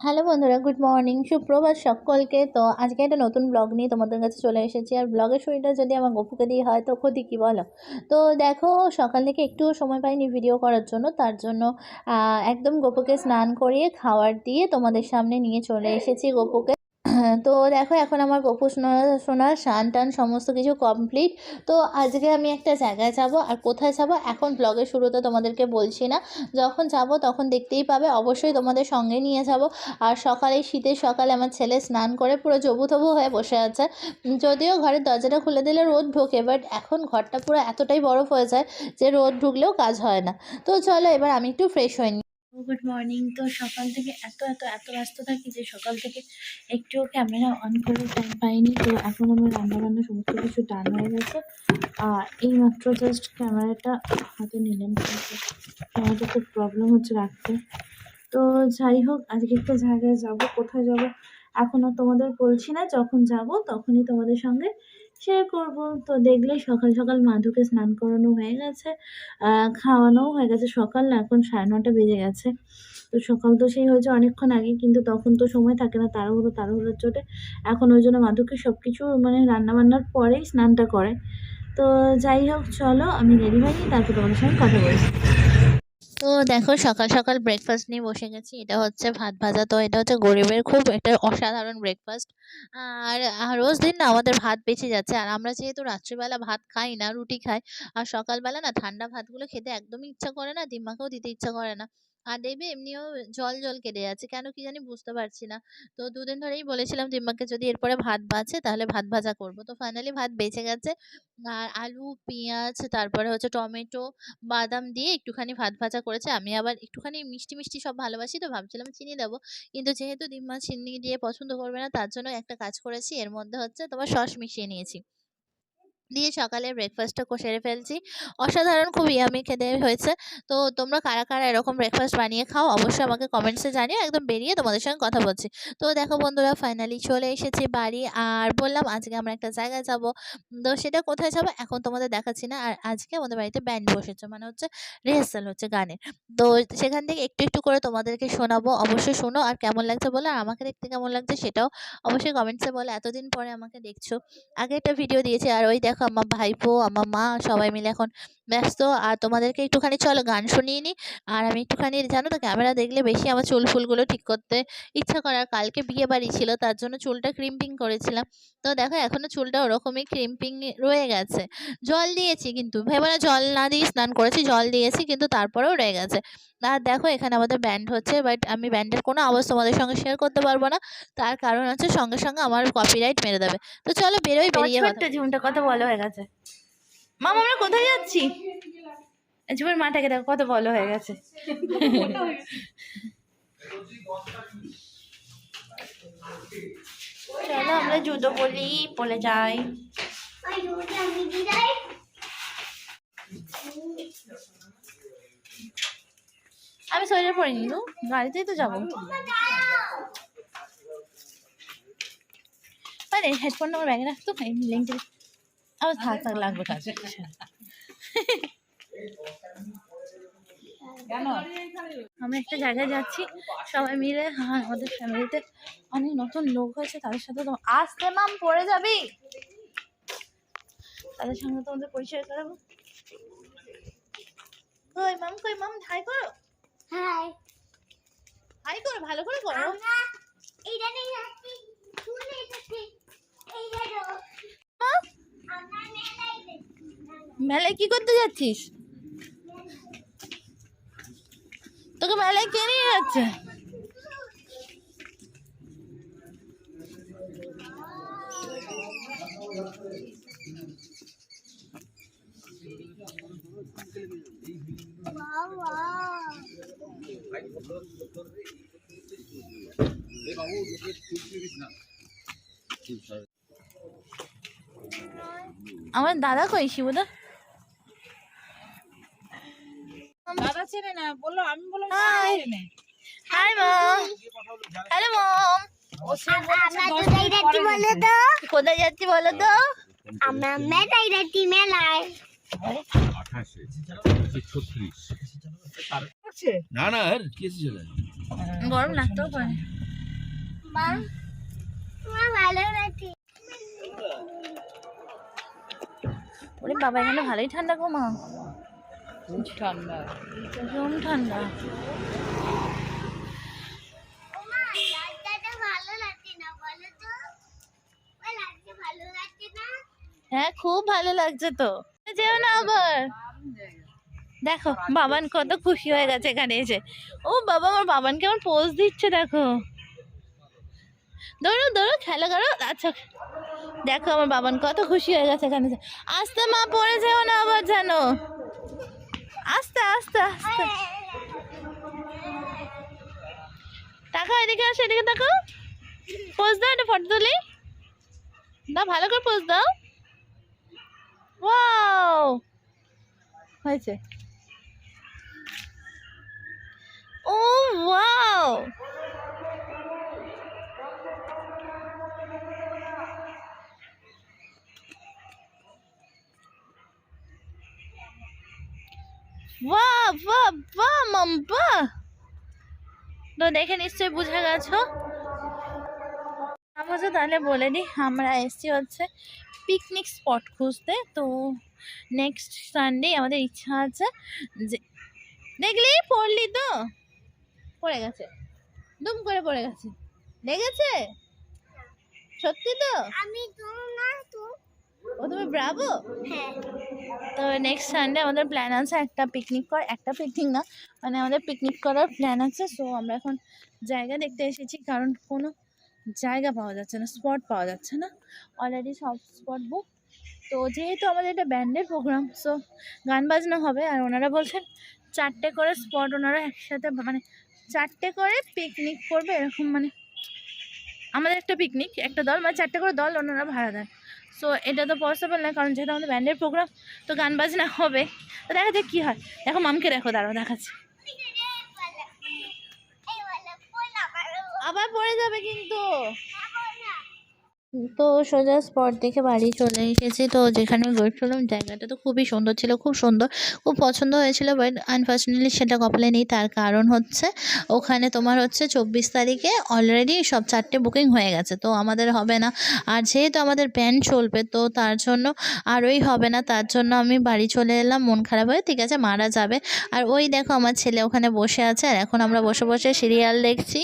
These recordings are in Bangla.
হ্যালো বন্ধুরা, গুড মর্নিং। সুপ্রভাত সকলকে। তো আজকে একটা নতুন ব্লগ নিয়ে তোমাদের কাছে চলে এসেছি। আর ব্লগের শরীরটা যদি আমার গপুকে দিয়ে হয়, তো ক্ষতি কী বলো? তো দেখো, সকাল থেকে একটুও সময় পাইনি ভিডিও করার জন্য। তার জন্য একদম গপুকে স্নান করিয়ে খাওয়ার দিয়ে তোমাদের সামনে নিয়ে চলে এসেছি গপুকে তো দেখো এখন আমার গপু সোনা সোনার স্নান টান সমস্ত কিছু কমপ্লিট তো আজকে আমি একটা জায়গায় যাব আর কোথায় যাব? এখন ব্লগের শুরুতে তোমাদেরকে বলছি না। যখন যাব তখন দেখতেই পাবে। অবশ্যই তোমাদের সঙ্গে নিয়ে যাব। আর সকালে, শীতের সকালে আমার ছেলে স্নান করে পুরো জবু তবু হয়ে বসে আছে। যদিও ঘরের দরজাটা খুলে দিলে রোদ ঢোকে বাট এখন ঘরটা পুরো এতটাই বরফ হয়ে যায় যে রোদ ঢুকলেও কাজ হয় না। তো চলো এবার আমি একটু ফ্রেশ হয়ে গুড মর্নিং তো সকাল থেকে এত এত এত ব্যস্ত থাকি যে সকাল থেকে একটুও ক্যামেরা অন করে টাইম পাইনি। তো এখন আমার রান্না বান্না সমস্ত কিছু ডান হয়ে গেছে। আর এই মাত্র জাস্ট ক্যামেরাটা হাতে নিলাম। ক্যামেরাটা খুব প্রবলেম হচ্ছে রাখতে। তো যাই হোক, আজকে একটা জায়গায় যাব, কোথায় যাব? এখন আর তোমাদের বলছি না, যখন যাব তখনই তোমাদের সঙ্গে শেয়ার করব। তো দেখলে সকাল সকাল মাধুকে স্নান করানো হয়ে গেছে খাওয়ানোও হয়ে গেছে সকাল, এখন সাড়ে নটা বেজে গেছে। তো সকাল তো সেই হয়েছে অনেকক্ষণ আগে, কিন্তু তখন তো সময় থাকে না তাড়াহুড়ো, তাড়াহুড়োর চোটে। এখন ওই জন্য মাধুকে সব কিছু মানে রান্না বান্নার পরেই স্নানটা করে। তো যাই হোক, চলো, আমি রেডি হয়নি তারপর তোমাদের সঙ্গে কথা বলছি। তো দেখো সকাল সকাল ব্রেকফাস্ট নিয়ে বসে গেছি। এটা হচ্ছে ভাত ভাজা, তো এটা হচ্ছে গরিবের খুব একটা অসাধারণ ব্রেকফাস্ট আর রোজ দিন না আমাদের ভাত বেঁচে যাচ্ছে। আর আমরা যেহেতু রাত্রিবেলা ভাত খাই না, রুটি খাই, আর সকালবেলা না ঠান্ডা ভাতগুলো খেতে একদমই ইচ্ছা করে না দিম্মাকেও দিতে ইচ্ছা করে না। আর দেখবে এমনিও জল জল কেটে যাচ্ছে। কেন কি জানি বুঝতে পারছি না। তো দুদিন ধরেই বলেছিলাম দিম্মাকে যদি এরপরে ভাত বাঁচে, তাহলে ভাত ভাজা করব। তো ফাইনালি ভাত বেঁচে গেছে। আর আলু, পেঁয়াজ, তারপরে হচ্ছে টমেটো, বাদাম দিয়ে একটুখানি ভাত ভাজা করেছে। আমি আবার একটুখানি মিষ্টি মিষ্টি সব ভালোবাসি তো ভাবছিলাম চিনি দেবো। কিন্তু যেহেতু দিম্মা চিনি দিয়ে পছন্দ করবে না, তার জন্য একটা কাজ করেছি। এর মধ্যে হচ্ছে তোমার সস মিশিয়ে নিয়েছি। দিয়ে সকালে ব্রেকফাস্টটা সেরে ফেলছি। অসাধারণ খুব ইয়ামি খেতে হয়েছে। তো তোমরা কারা কারা এরকম ব্রেকফাস্ট বানিয়ে খাও, অবশ্যই আমাকে কমেন্টসে জানিও। একদম বেরিয়ে তোমাদের সঙ্গে কথা বলছি। তো দেখো বন্ধুরা ফাইনালি চলে এসেছি বাড়ি। আর বললাম আজকে আমরা একটা জায়গায় যাব। তো সেটা কোথায় যাব এখন তোমাদের দেখাচ্ছি না। আর আজকে আমাদের বাড়িতে ব্যান্ড বসেছে মানে হচ্ছে রিহার্সাল হচ্ছে গানের। তো সেখান থেকে একটু একটু করে তোমাদেরকে শোনাবো। অবশ্যই শোনো আর কেমন লাগছে বলো। আর আমাকে দেখতে কেমন লাগছে সেটাও অবশ্যই কমেন্টসে বলো। এতদিন পরে আমাকে দেখছ। আগে একটা ভিডিও দিয়েছি। আর ওই দেখো আমার ভাইপো আমার মা সবাই মিলে এখন ব্যস্ত। আর তোমাদেরকে একটুখানি চলো গান শুনিয়ে নিই। আর আমি একটুখানি জানো তো ক্যামেরা দেখলে বেশি আমার চুল ফুলগুলো ঠিক করতে ইচ্ছা করে। কালকে বিয়ে বাড়ি ছিল তার জন্য চুলটা ক্রিম্পিং করেছিলাম। তো দেখো এখনও চুলটা ওরকমই ক্রিম্পিং রয়ে গেছে। জল দিয়েছি কিন্তু ভেবে না জল না দিয়ে স্নান করেছি জল দিয়েছি কিন্তু তারপরেও রয়ে গেছে। আর দেখো এখানে আমাদের ব্যান্ড হচ্ছে বাট আমি ব্যান্ডের কোনো আওয়াজ তোমাদের সঙ্গে শেয়ার করতে পারব না। তার কারণ হচ্ছে সঙ্গে সঙ্গে আমার কপিরাইট মেরে দেবে। তো চলো বেরোই বেরিয়ে কথা বলো হয়ে গেছে। মামা, আমরা কোথায় যাচ্ছি? জীবন মাটাকে দেখো, কত বলো হয়ে গেছে। চলো, আমরা জুতো বলি পলে যাই। আমি সোয়েটার পরিনি তো গাড়িতেই তো যাব। মানে হেডফোনটা আমার ব্যাগে রাখতো লিঙ্কটা আবার থাক থাক লাগবে কাজ। আমরা একটা জায়গায় যাচ্ছি সবাই মিলে হ্যাঁ আমাদের ফ্যামিলিতে অনেক নতুন লোক হয়েছে তাদের সাথে তো আসতে মাম পড়ে যাবি। তাদের সঙ্গে তোমাদের পরিচয় করাবো। কই মাম কই মাম হাই করো। হাই হাই করো ভালো করে করো। এইটা নেই এইটা তো মা, আমরা মেলায় যাচ্ছি মেলায় কি করতে যাচ্ছিস? তোকে মেলায় কে নিয়ে যাচ্ছে? আমার দাদা কই শিবুদা? দাদা চেনে না বলল আমি বললাম. চেনে। Hi mom. Hello mom. কোথায় যাচ্ছি বলো তো। কোথায় যাচ্ছি বলো তো? আমরা মেলায় মেলায়। আঠাশে ছত্রিশ করছে না না আর কেসে চলে গরম লাগতেও পারে। মা মা ভালো লাগছে ওরে বাবা এখানে ভালোই ঠান্ডা গো মা খুব ঠান্ডা। ঠান্ডা। হ্যাঁ খুব ভালো লাগছে তো। যেও না আবার। দেখো বাবান কত খুশি হয়ে গেছে এখানে এসে। ও বাবা আমার বাবান কেমন পোজ দিচ্ছে দেখো। দৌড়ো দৌড়ো খেলা করো আচ্ছা। দেখো আমার বাবান কত খুশি হয়ে গেছে এখানে এসে। আস্তে মা পড়ে যেও না আবার জানো আস্তে আস্তে আস্তে। তাকো এদিকে আসো, এদিকে তাকাও। পোজ দাও এটা ফটো তুলি। দাও, ভালো করে পোজ দাও। ওয়াও হয়েছে। ও ওয়াও বাহ বাহ বাহ মাম বাহ তো দেখে নিশ্চয়ই বুঝে গেছো? আমাকে তাহলে বলে দিই, আমরা এসছি হচ্ছে পিকনিক স্পট খুঁজতে। তো নেক্সট সানডে আমাদের ইচ্ছা আছে যে, দেখলি পড়লি তো? পড়ে গেছে। দুম করে পড়ে গেছে। লেগেছে? সত্যি তো? আমি না ও তুমি ব্রাভো হ্যাঁ। তো নেক্সট সানডে আমাদের প্ল্যান আছে একটা পিকনিক কর একটা পিকনিক না মানে আমাদের পিকনিক করার প্ল্যান আছে সো আমরা এখন জায়গা দেখতে এসেছি কারণ কোনো জায়গা পাওয়া যাচ্ছে না স্পট পাওয়া যাচ্ছে না অলরেডি সব স্পট বুক তো যেহেতু আমাদের এটা ব্যান্ডের প্রোগ্রাম সো গান বাজনা হবে আর ওনারা বলছেন চারটে করে স্পট ওনারা একসাথে মানে চারটে করে পিকনিক করবে এরকম মানে আমাদের একটা পিকনিক একটা দল মানে চারটে করে দল ওনারা ভাড়া দেন সো এটা তো পসিবল না, কারণ যেহেতু আমাদের ব্যান্ডের প্রোগ্রাম তো গান বাজনা হবে। তো দেখা যাক কী হয়। দেখো, মামকে দেখো, দাঁড়াও, দেখাচ্ছে। আবার পড়ে যাবে কিন্তু। তো সোজা স্পট দেখে বাড়ি চলে এসেছি। তো যেখানে গেছিলাম জায়গাটা তো খুবই সুন্দর ছিল, খুব সুন্দর। খুব পছন্দ হয়েছিল বাট আনফর্চুনেটলি সেটা কপালে নেই, তার কারণ হচ্ছে ওখানে তোমার হচ্ছে চব্বিশ তারিখে অলরেডি সব চারটে বুকিং হয়ে গেছে, তো আমাদের হবে না। আর যেহেতু আমাদের ব্যান্ড চলবে, তো তার জন্য আরোই হবে না, তার জন্য আমি বাড়ি চলে এলাম, মন খারাপ হয়ে ঠিক আছে, মারা যাবে। আর ওই দেখো আমার ছেলে ওখানে বসে আছে, আর এখন আমরা বসে বসে সিরিয়াল দেখছি।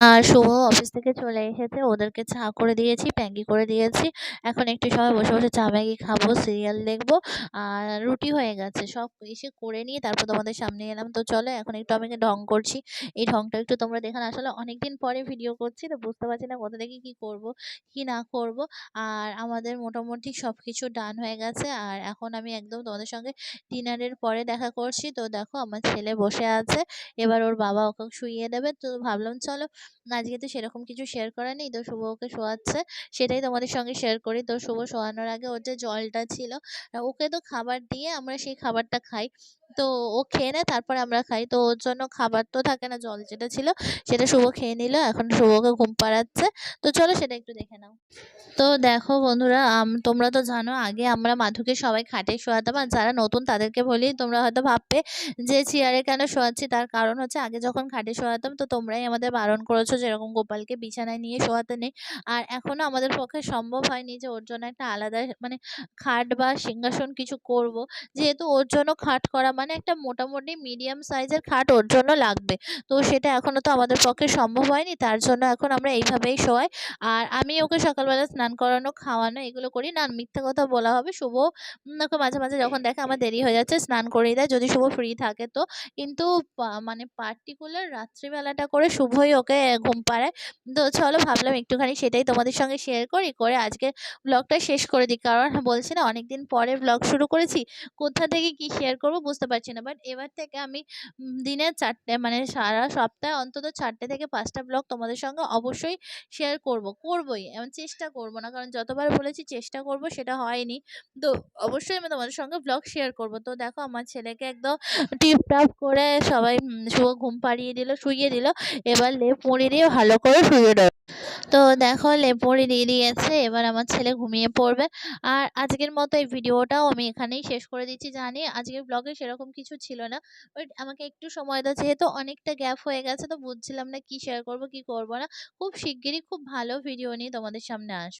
আর শুভ অফিস থেকে চলে এসেছে। ওদেরকে চা করে দিয়েছি, প্যাঙ্কি করে দিয়েছি। এখন একটু সময় বসে বসে চা, ম্যাগি খাব, সিরিয়াল দেখব। আর রুটি হয়ে গেছে, সব এসে করে নিয়ে তারপর তোমাদের সামনে এলাম। তো চলো, এখন একটু আমি ঢং করছি। এই ঢংটা একটু তোমরা দেখে নাও। আসলে অনেকদিন পরে ভিডিও করছি, তো বুঝতে পারছি না কোথা থেকে কী করব, কি না করব। আর আমাদের মোটামুটি সব কিছু ডান হয়ে গেছে। আর এখন আমি একদম তোমাদের সঙ্গে ডিনারের পরে দেখা করছি। তো দেখো, আমার ছেলে বসে আছে। এবার ওর বাবা ওকে শুইয়ে দেবে। তো ভাবলাম, চলো আজকে তো সেরকম কিছু শেয়ার করা নেই। তো শুভ ওকে শোয়াচ্ছে, সেটাই তোমাদের সঙ্গে শেয়ার করি। তো শুভ শোয়ানোর আগে ওর যে জলটা ছিল ওকে তো খাবার দিয়ে আমরা সেই খাবারটা খাই। তো ও খেয়ে নেয়, তারপর আমরা খাই। তো ওর জন্য খাবার তো থাকে না, জল যেটা ছিল, সেটা শুভ খেয়ে নিল। এখন শুভকে ঘুম পাড়াচ্ছে। তো চলো সেটা একটু দেখে নাও। তো দেখো বন্ধুরা তোমরা তো জানো, আগে আমরা মাধুকে সবাই খাটে শোয়াতাম। আর যারা নতুন, তাদেরকে বলি, তোমরা হয়তো ভাববে যে চেয়ারে কেন শোয়াচ্ছি? তার কারণ হচ্ছে, আগে যখন খাটে শোয়াতাম, তো তোমরাই আমাদের বারণ করেছ যেরকম গোপালকে বিছানায় নিয়ে শোয়াতে নেই। আর এখনও আমাদের পক্ষে সম্ভব হয়নি যে ওর জন্য একটা আলাদা মানে খাট বা সিংহাসন কিছু করব। যেহেতু ওর জন্য খাট করা মানে একটা মোটামুটি মিডিয়াম সাইজের খাট ওর জন্য লাগবে। তো সেটা এখনও তো আমাদের পক্ষে সম্ভব হয়নি, তার জন্য এখন আমরা এইভাবেই শোয়াই। আর আমি ওকে সকালবেলা স্নান করানো, খাওয়ানো এগুলো করি না। মিথ্যা কথা বলা হবে, শুভ ওকে মাঝে মাঝে যখন দেখে আমার দেরি হয়ে যাচ্ছে স্নান করিয়ে দেয় যদি শুভ ফ্রি থাকে তো। কিন্তু মানে পার্টিকুলার রাত্রিবেলাটা করে শুভই ওকে ঘুম পাড়ায়। তো চলো ভাবলাম একটুখানি সেটাই তোমাদের সঙ্গে শেয়ার করি করে আজকে ব্লগটা শেষ করে দিই। কারণ বলছি না অনেকদিন পরে ব্লগ শুরু করেছি কোথা থেকে কি শেয়ার করব বুঝতে পারছি না। বাট এবার থেকে আমি উম, দিনে চারটে মানে সারা সপ্তাহে অন্তত চারটে থেকে পাঁচটা ব্লগ তোমাদের সঙ্গে অবশ্যই শেয়ার করব। করবই এমন চেষ্টা করব না। কারণ যতবার বলেছি চেষ্টা করব সেটা হয়নি। তো অবশ্যই আমি তোমাদের সঙ্গে ব্লগ শেয়ার করব। তো দেখো আমার ছেলেকে একদম টিপটাপ করে সবাই শুভ ঘুম পাড়িয়ে দিল শুইয়ে দিল। এবার লেপ মুড়ি দিয়ে ভালো করে শুয়ে দেয় তো দেখো লেপড়ে দিয়ে দিয়েছে, এবার আমার ছেলে ঘুমিয়ে পড়বে। আর আজকের মতো এই ভিডিওটাও আমি এখানেই শেষ করে দিচ্ছি। জানি আজকের ব্লগে সেরকম কিছু ছিল না বাট আমাকে একটু সময় দাও, যেহেতু অনেকটা গ্যাপ হয়ে গেছে, তো বুঝছিলাম না কি শেয়ার করব, কি করব না। খুব শিগগিরই খুব ভালো ভিডিও নিয়ে তোমাদের সামনে আসব।